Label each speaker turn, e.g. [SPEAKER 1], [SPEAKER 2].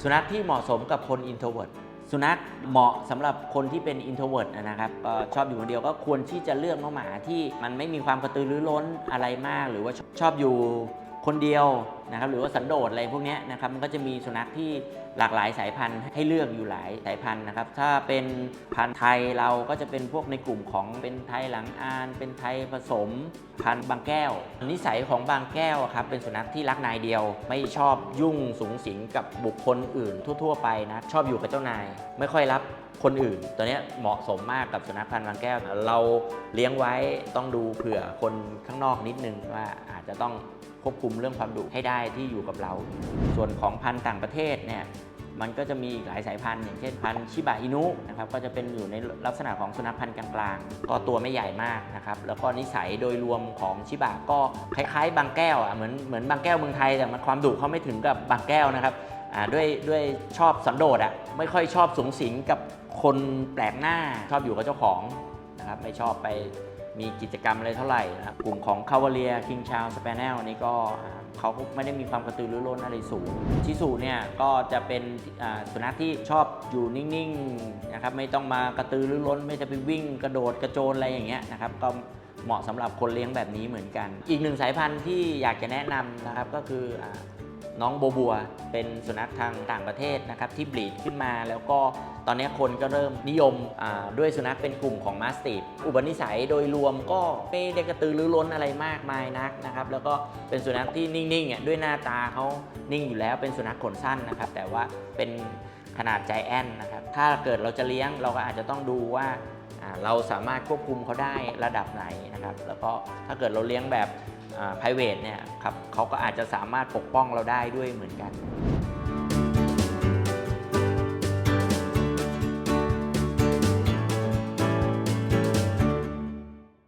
[SPEAKER 1] สุนัขที่เหมาะสมกับคนอินโทรเวิร์ดสุนัขเหมาะสำหรับคนที่เป็นอินโทรเวิร์ดนะครับก็ชอบอยู่คนเดียวก็ควรที่จะเลือกน้องหมาที่มันไม่มีความกระตือรือร้นอะไรมาก หรือว่าชอบอยู่คนเดียว นะครับหรือว่าสันโดษอะไรพวกนี้นะครับมันก็จะมีสุนัขที่หลากหลายสายพันธุ์ให้เลือกอยู่หลายสายพันธุ์นะครับถ้าเป็นพันธุ์ไทยเราก็จะเป็นพวกในกลุ่มของเป็นไทยหลังอาน เป็นไทยผสม พันธุ์บางแก้ว นิสัยของบางแก้วครับเป็นสุนัขที่รักนายเดียว ไม่ชอบยุ่งสูงสิงกับบุคคลอื่น ทั่ว ๆ ไปนะชอบอยู่กับเจ้านาย ไม่ค่อยรับคนอื่น ตัวเนี้ยเหมาะสมมากกับสุนัขพันธุ์บางแก้ว เราเลี้ยงไว้ต้องดูเผื่อคนข้างนอกนิดนึงว่าอาจจะต้องควบคุมเรื่องความดุให้ได้ที่อยู่กับเรา ส่วนของพันธุ์ต่างประเทศเนี่ยมันก็จะมีอีกหลายสายพันธุ์อย่างเช่นพันธุ์ชิบะอินุนะครับก็จะเป็นอยู่ในลักษณะของสุนัขพันธุ์กลางๆก็ตัวไม่ใหญ่มากนะครับแล้วก็นิสัยโดยรวมของชิบะก็คล้ายๆ บางแก้วอะเหมือนเหมือนบางแก้วเมืองไทยแต่มันความดุเขาไม่ถึงกับบางแก้วนะครับอ่าด้วยด้วยชอบสันโดษอะไม่ค่อยชอบสูงสิงกับคนแปลกหน้าชอบอยู่กับเจ้าของนะครับไม่ชอบไป มีกิจกรรมอะไรเท่าไหร่นะครับกลุ่มของคาวาเลียคิงชาวสเปนแนลนี่ก็เขาไม่ได้มีความกระตือรือร้นอะไรสูงชิสุเนี่ยก็จะเป็นสุนัขที่ชอบอยู่นิ่งๆนะครับไม่ต้องมากระตือรือร้น ไม่จะไปวิ่งกระโดดกระโจนอะไรอย่างเงี้ยนะครับก็เหมาะสำหรับคนเลี้ยงแบบนี้เหมือนกัน อีกหนึ่งสายพันธุ์ที่อยากจะแนะนำนะครับก็คืออ น้องโบบัว เป็นสุนัขทางต่างประเทศนะครับที่บลีดขึ้นมาแล้วก็ตอนนี้คนก็เริ่มนิยมด้วยสุนัขเป็นกลุ่มของมาสติฟอุปนิสัยโดยรวมก็ไม่ได้กระตือรือร้นอะไรมากมายนักนะครับแล้วก็เป็นสุนัขที่นิ่งๆด้วยหน้าตาเขานิ่งอยู่แล้วเป็นสุนัขขนสั้นนะครับแต่ว่าเป็นขนาดใจแอนนะครับถ้าเกิดเราจะเลี้ยงเราก็อาจจะต้องดูว่าเราสามารถควบคุมเขาได้ระดับไหนนะครับแล้วก็ถ้าเกิดเราเลี้ยงแบบ private เนี่ยครับเขาก็อาจจะสามารถปกป้องเราได้ด้วยเหมือนกัน